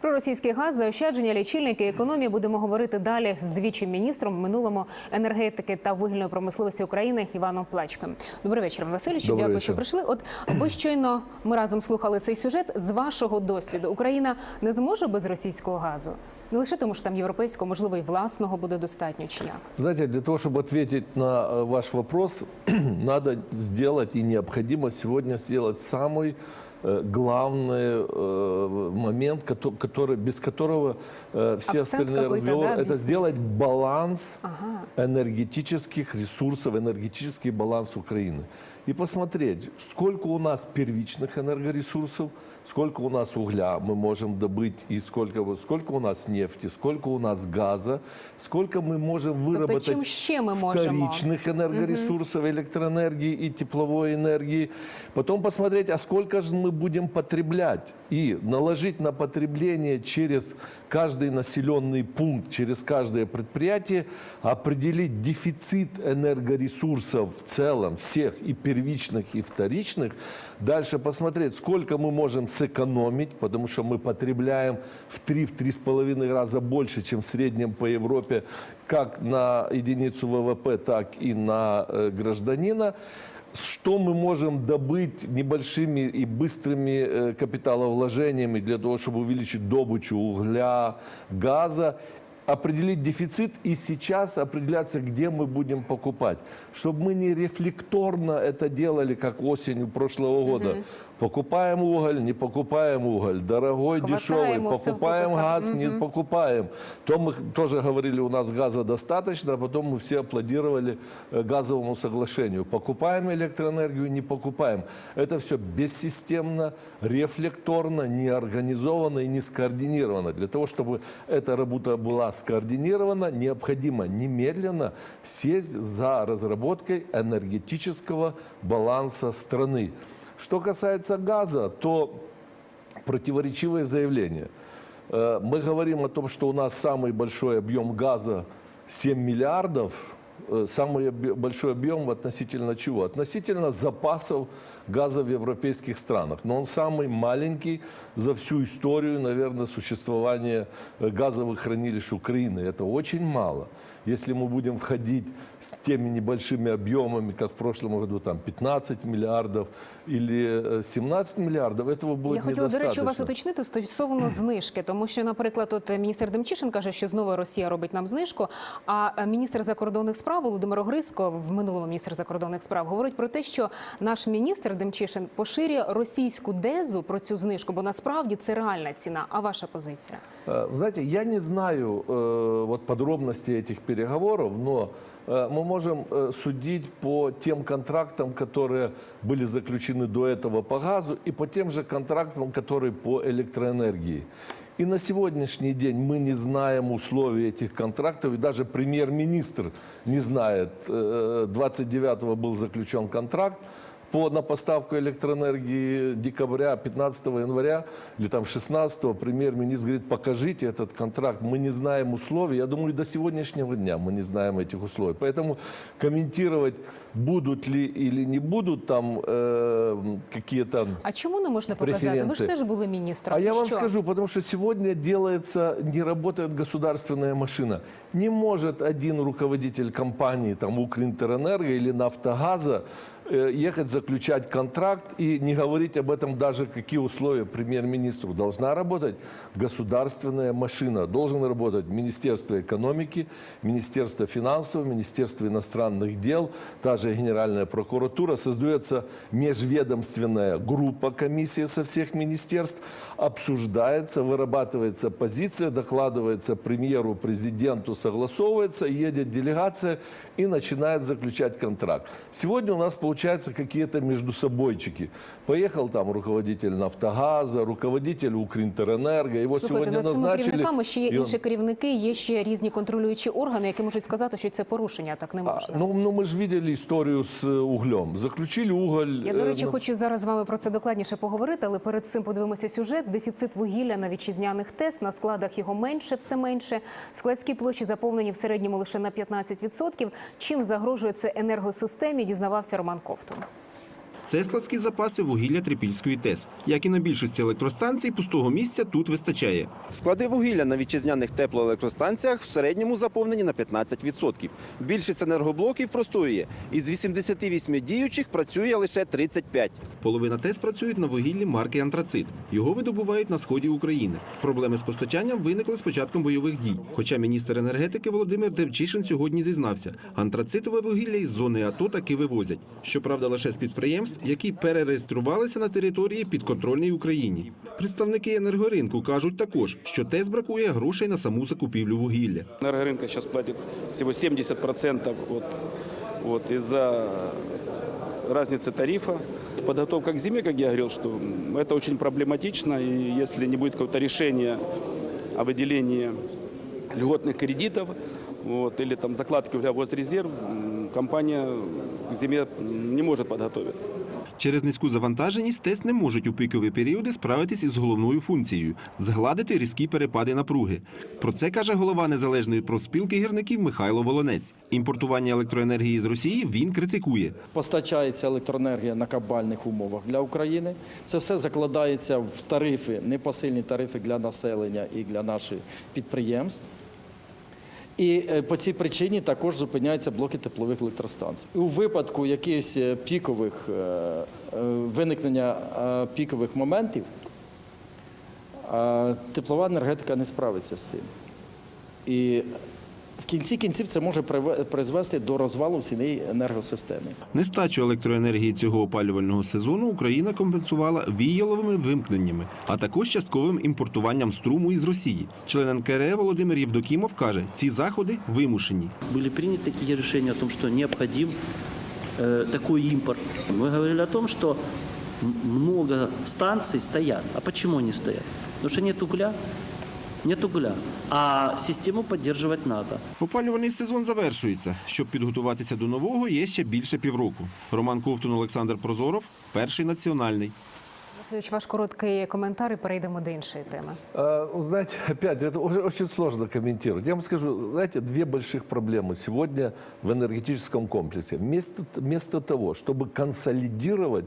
Про російський газ, заощадження, лічильники, економію будемо говорити далі з двічим міністром в минулому енергетики та вугільної промисловості України Іваном Плачком. Добрий вечір, Іван Васильович. Добрий Дякую, вечір. що прийшли. От ви щойно ми разом слухали цей сюжет. З вашого досвіду Україна не зможе без російського газу, не лише тому, що там європейського, можливо, і власного буде достатньо, чи як? Знаете, для того, чтобы ответить на э, ваш вопрос, надо сделать и необходимо сегодня сделать самый э, главный э, момент, кото- который, без которого э, все Акцент остальные какой-то, разговоры, да, это объясните? сделать баланс Ага. энергетических ресурсов, энергетический баланс Украины. И посмотреть, сколько у нас первичных энергоресурсов, сколько у нас угля мы можем добыть, и сколько, сколько у нас нефти, сколько у нас газа, сколько мы можем выработать чим ще ми можемо? вторичных энергоресурсов, электроэнергии и тепловой энергии. Потом посмотреть, а сколько же мы будем потреблять. И наложить на потребление через каждый населенный пункт, через каждое предприятие, определить дефицит энергоресурсов в целом, всех, и первичных, и вторичных. Дальше посмотреть, сколько мы можем сэкономить, потому что мы потребляем в 3-3,5 раза больше, чем в среднем по Европе, как на единицу ВВП, так и на э, гражданина что мы можем добыть небольшими и быстрыми э, капиталовложениями для того, чтобы увеличить добычу угля, газа, определить дефицит и сейчас определяться, где мы будем покупать. Чтобы мы не рефлекторно это делали, как осенью прошлого года. Покупаем уголь, не покупаем уголь, дорогой, Хватаем дешевый, покупаем газ, не покупаем. То мы тоже говорили, у нас газа достаточно, а потом мы все аплодировали э, газовому соглашению. Покупаем электроэнергию, не покупаем. Это все бессистемно, рефлекторно, неорганизованно и не скоординировано. Для того, чтобы эта работа была скоординирована, необходимо немедленно сесть за разработкой энергетического баланса страны. Что касается газа, то противоречивые заявления. Э, Мы говорим о том, что у нас самый большой объем газа 7 миллиардов. Э, Самый объ- большой объем относительно чего? Относительно запасов газа в европейских странах. Но он самый маленький за всю историю, наверное, существования э, газовых хранилищ Украины. Это очень мало. Если мы будем входить с теми небольшими объемами, как в прошлом году, там 15 миллиардов или э, 17 миллиардов, этого будет Я хотіла, до речі, у вас недостаточно. уточнити стосовно знижки, тому що, наприклад, от е, міністр Демчишин каже, що знову Росія робить нам знижку. А е, міністр закордонних справ Володимир Огриско, в минулому міністр закордонних справ, говорить про те, що наш міністр Демчишин поширює російську дезу про цю знижку, бо насправді це реальна ціна. А ваша позиція? Э, Знаете, я не знаю э, вот подробностей этих переговоров, но э, мы можем э, судить по тем контрактам, которые были заключены до этого по газу, и по тем же контрактам, которые по электроэнергии. И на сегодняшний день мы не знаем условий этих контрактов, и даже премьер-министр не знает. Э, 29-го был заключен контракт, по, на поставку электроэнергии декабря, 15 января или там 16 премьер-министр говорит, покажите этот контракт. Мы не знаем условий. Я думаю, и до сегодняшнего дня мы не знаем этих условий. Поэтому комментировать, будут ли или не будут там э, какие-то... А чому не можна показати? Ви ж Преференції. теж були міністром. А я вам Що? скажу, потому что сегодня делается, не работает государственная машина. Не может один руководитель компании, там, Укринтерэнерго или Нафтогаза, э, ехать заключать контракт и не говорить об этом даже, какие условия премьер-министру. Должна работать государственная машина. Должен работать Министерство экономики, Министерство финансов, Министерство иностранных дел, та же Генеральная прокуратура. Создается межведомственная группа, комиссия со всех министерств, обсуждается, вырабатывается позиция, докладывается премьеру, президенту, согласовывается, едет делегация и начинает заключать контракт. Сегодня у нас получаются какие-то между собойчики. Поехал там руководитель Нафтогаза, руководитель Укринтерэнерго, его Слухайте, сегодня над цими назначили. керівниками ще є и он- інші керівники, є ще різні контролюючі органи, які можуть сказати, що це порушення, а так не А, можна. ну, ну, мы же видели историю с э, углем. Заключили уголь. Я, до э, речі, ну, хочу зараз з вами про це докладніше поговорити, але перед цим подивимося сюжет. Дефіцит вугілля на вітчизняних ТЕС, на складах його менше, все менше. Складські площі заповнені в середньому лише на 15%. Чим загрожує це енергосистемі, дізнавався Роман Ковтун. Це складські запаси вугілля Трипільської ТЕС. Як і на більшості електростанцій, пустого місця тут вистачає. Склади вугілля на вітчизняних теплоелектростанціях в середньому заповнені на 15%. Більшість енергоблоків простоює. Із 88 діючих працює лише 35. Половина ТЕС працюють на вугіллі марки Антрацит. Його видобувають на сході України. Проблеми з постачанням виникли з початком бойових дій. Хоча міністр енергетики Володимир Демчишин сьогодні зізнався, антрацитове вугілля із зони АТО таки вивозять. Щоправда, лише з підприємств, які перереєструвалися на території підконтрольній Україні. Представники енергоринку кажуть також, що ТЕС бракує грошей на саму закупівлю вугілля. Энергорынка сейчас платит всего 70% вот, вот, из-за разницы тарифа. Подготовка к зиме, как я говорил, что это очень проблематично, и если не будет какого-то решения о выделении льготных кредитов вот, или там закладки в госрезерв, м, компания к зиме не может подготовиться. Через низьку завантаженість ТЕС не можуть у пікові періоди справитись із головною функцією згладити різкі перепади напруги. Про це каже голова незалежної профспілки гірників Михайло Волонець. Імпортування електроенергії з Росії він критикує. постачається електроенергія на кабальних умовах для України. Це все закладається в тарифи, непосильні тарифи для населення і для наших підприємств. І е, по цій причині також зупиняються блоки теплових електростанцій. У випадку якихось е, пікових е, виникнення пікових моментів теплова енергетика не справиться з цим. І кінці кінців це може приве- призвести до розвалу всієї енергосистеми. Нестачу електроенергії цього опалювального сезону Україна компенсувала віяловими вимкненнями, а також частковим імпортуванням струму із Росії. Член НКРЕ Володимир Євдокімов каже, ці заходи вимушені. были приняты такие решения о том, что необходим э, такой импорт. Мы говорили о том, что м- много станций стоят. А почему они стоят? Потому что нет угля. Нет угля. А систему поддерживать надо. Опалювальний сезон завершується. Щоб підготуватися до нового, є ще більше півроку. Роман Ковтун, Олександр Прозоров, перший національний. Васильович, ваш короткий коментар і перейдемо до іншої теми. А, ну, Знаете, опять, это о- очень сложно комментировать. Я вам скажу, знаете, две больших проблемы сегодня в энергетическом комплексе. Вместо, вместо того, чтобы консолидировать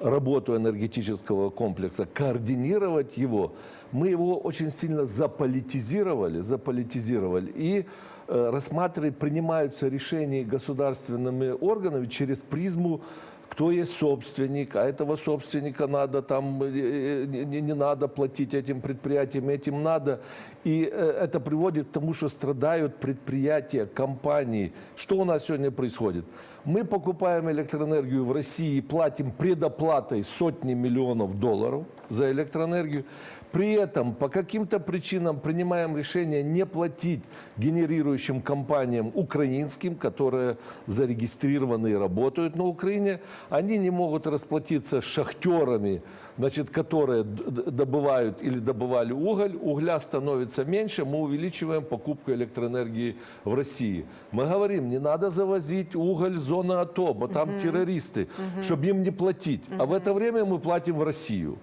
работу энергетического комплекса, координировать его, мы его очень сильно заполитизировали, заполитизировали и э, рассматривать, принимаются решения государственными органами через призму кто есть собственник, а этого собственника надо там, э, э, не, не- надо платить этим предприятиям, этим надо. И э, это приводит к тому, что страдают предприятия, компании. Что у нас сегодня происходит? Мы покупаем электроэнергию в России и платим предоплатой сотни миллионов долларов за электроэнергию. При этом по каким-то причинам принимаем решение не платить генерирующим компаниям украинским, которые зарегистрированы и работают на Украине. Они не могут расплатиться с шахтерами, значит, которые д- д- добывают или добывали уголь. Угля становится меньше, мы увеличиваем покупку электроэнергии в России. Мы говорим, не надо завозить уголь с зоны АТО, бо там террористы, чтобы им не платить. А в это время мы платим в Россию.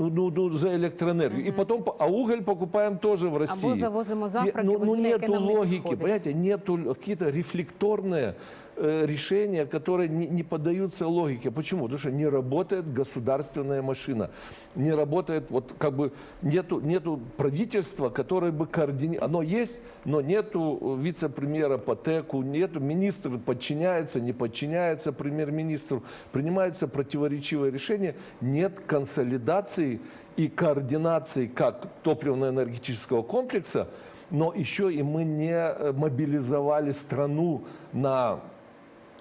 Ну, ну, ну, за электроэнергию. И потом, по- а уголь покупаем тоже в России. завозимо И, завтраки, ну, ну, вугілля, яке нету нам не логики, підходить. понимаете, нету л- какие-то рефлекторные э, решения, которые не, не поддаются логике. Почему? Потому что не работает государственная машина. Не работает, вот как бы нету, нету правительства, которое бы координировало. Оно есть, но нету э, вице-премьера по ТЭКу, нету министр подчиняется, не подчиняется премьер-министру. Принимаются противоречивые решения. Нет консолидации и координации как топливно-энергетического комплекса, но еще и мы не э, мобилизовали страну на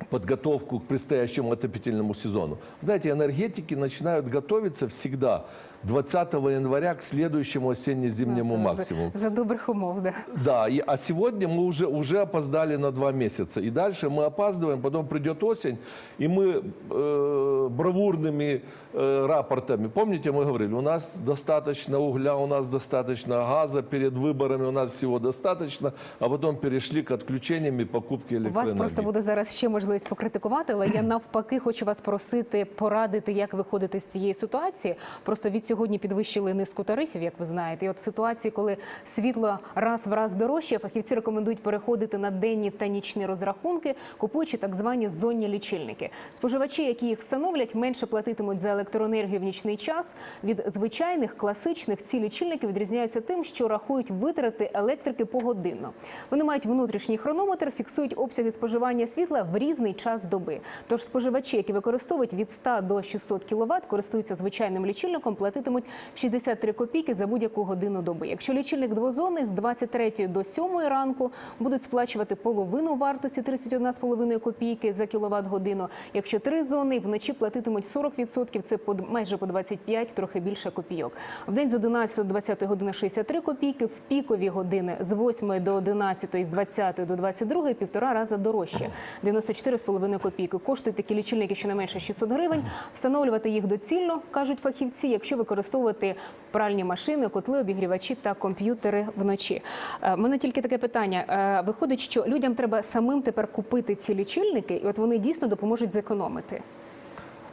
подготовку к предстоящему отопительному сезону. Знаете, энергетики начинают готовиться всегда 20 января к следующему осенне-зимнему Це максимуму. За, за добрих умов, да. Да, и, а сегодня мы уже, уже опоздали на два месяца. И дальше мы опаздываем, потом придет осень, и мы э, бравурными э, рапортами, помните, мы говорили, у нас достаточно угля, у нас достаточно газа, перед выборами у нас всего достаточно, а потом перешли к отключениям и покупке У вас электроэнергии. просто буде зараз ще можливість покритикувати, але я навпаки хочу вас просити порадити, як виходити з цієї ситуації. Просто від сьогодні підвищили низку тарифів, як ви знаєте. І от в ситуації, коли світло раз в раз дорожче, фахівці рекомендують переходити на денні та нічні розрахунки, купуючи так звані зонні лічильники. Споживачі, які їх встановлять, менше платитимуть за електроенергію в нічний час. Від звичайних класичних ці лічильники відрізняються тим, що рахують витрати електрики погодинно. Вони мають внутрішній хронометр, фіксують обсяги споживання світла в різний час доби. Тож споживачі, які використовують від 100 до 600 кВт, користуються звичайним лічильником, платитимуть 63 копійки за будь-яку годину доби. Якщо лічильник двозонний з 23 до 7 ранку будуть сплачувати половину вартості 31,5 копійки за кіловат годину. Якщо три зони вночі платитимуть 40%, це по майже по 25, трохи більше копійок. В день з 11 до 20 години 63 копійки, в пікові години з 8 до 11, з 20 до 22 півтора рази дорожче 94,5 копійки. Коштують такі лічильники щонайменше 600 гривень. Встановлювати їх доцільно, кажуть фахівці, якщо використовувати пральні машини, котли, обігрівачі та комп'ютери вночі. Е, в мене тільки таке питання. Е, Виходить, що людям треба самим тепер купити ці лічильники, і от вони дійсно допоможуть зекономити.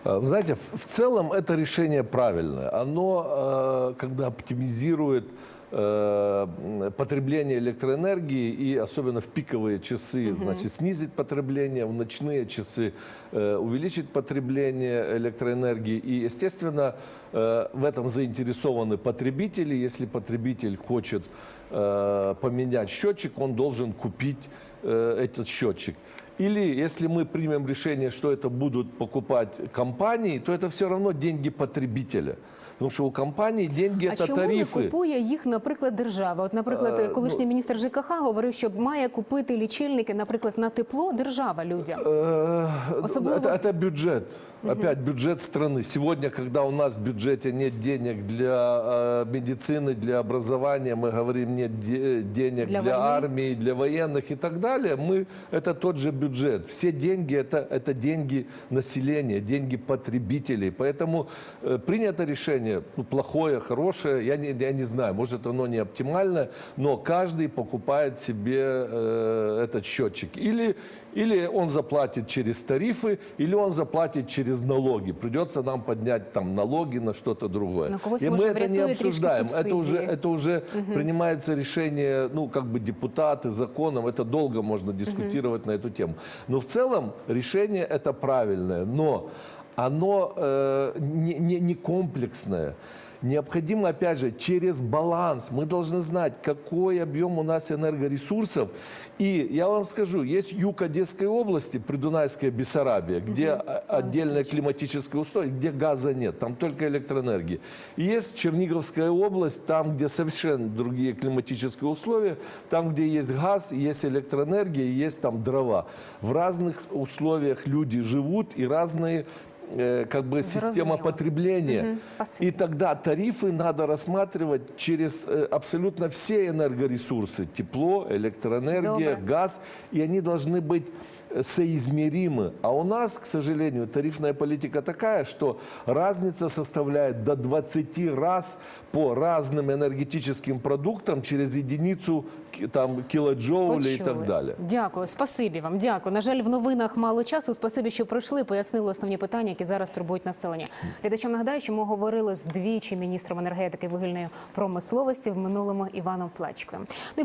Э, Вы знаете, в- в целом это решение правильное. Оно э, когда оптимизирует э, м, потребление электроэнергии и особенно в пиковые часы, значит, снизить потребление, в ночные часы э, увеличить потребление электроэнергии. И, естественно, э, в этом заинтересованы потребители. Если потребитель хочет э, поменять счетчик, он должен купить э, этот счетчик. Или если мы примем решение, что это будут покупать компании, то это все равно деньги потребителя. Потому что у компании деньги А это чому не тарифы. купує їх, наприклад, держава? От, наприклад, Е, колишній ну- міністр ЖКХ говорив, що має купити лічильники, наприклад, на тепло держава людям. Э, Особливо- Это, это бюджет. Опять бюджет страны. Сегодня, когда у нас в бюджете нет денег для э, медицины, для образования, мы говорим нет де- денег Для для, войны. армии, для военных и так далее, мы, это тот же бюджет. Все деньги это, это деньги населения, деньги потребителей. Поэтому э, принято решение, ну, плохое, хорошее, я не, я не знаю, может оно не оптимальное, но каждый покупает себе э, этот счетчик. Или, или он заплатит через тарифы, или он заплатит через налоги. Придется нам поднять там налоги на что-то другое. На когось, И мы может, это не врятует трішки обсуждаем. Это уже, субсидии. это уже принимается решение, ну, как бы депутаты, законом. Это долго можно дискутировать на эту тему. Но в целом решение это правильное. Но оно э, не, не, не комплексное. Необходимо, опять же, через баланс. Мы должны знать, какой объем у нас энергоресурсов. И я вам скажу, есть юг Одесской области, Придунайская Бессарабия, где о- отдельные климатические условия, где газа нет, там только электроэнергия. И есть Черниговская область, там, где совершенно другие климатические условия, там, где есть газ, есть электроэнергия, и есть там дрова. В разных условиях люди живут и разные э, как бы система Зрозуміло. потребления. Мгм, спасибо. И тогда тарифы надо рассматривать через э, абсолютно все энергоресурсы. Тепло, электроэнергия, Добро. газ. И они должны быть э, соизмеримы. А у нас, к сожалению, тарифная политика такая, что разница составляет до 20 раз по разным энергетическим продуктам через единицу ки- там, килоджоулей и так Почули. далее. Дякую, спасибі вам. Дякую. На жаль, в новинах мало часу. Спасибі, що прийшли, пояснили основні питання, які зараз турбують населення. Глядачам нагадаю, що ми говорили з двічі міністром енергетики і вугільної промисловості в минулому Іваном Плачкою. Ну і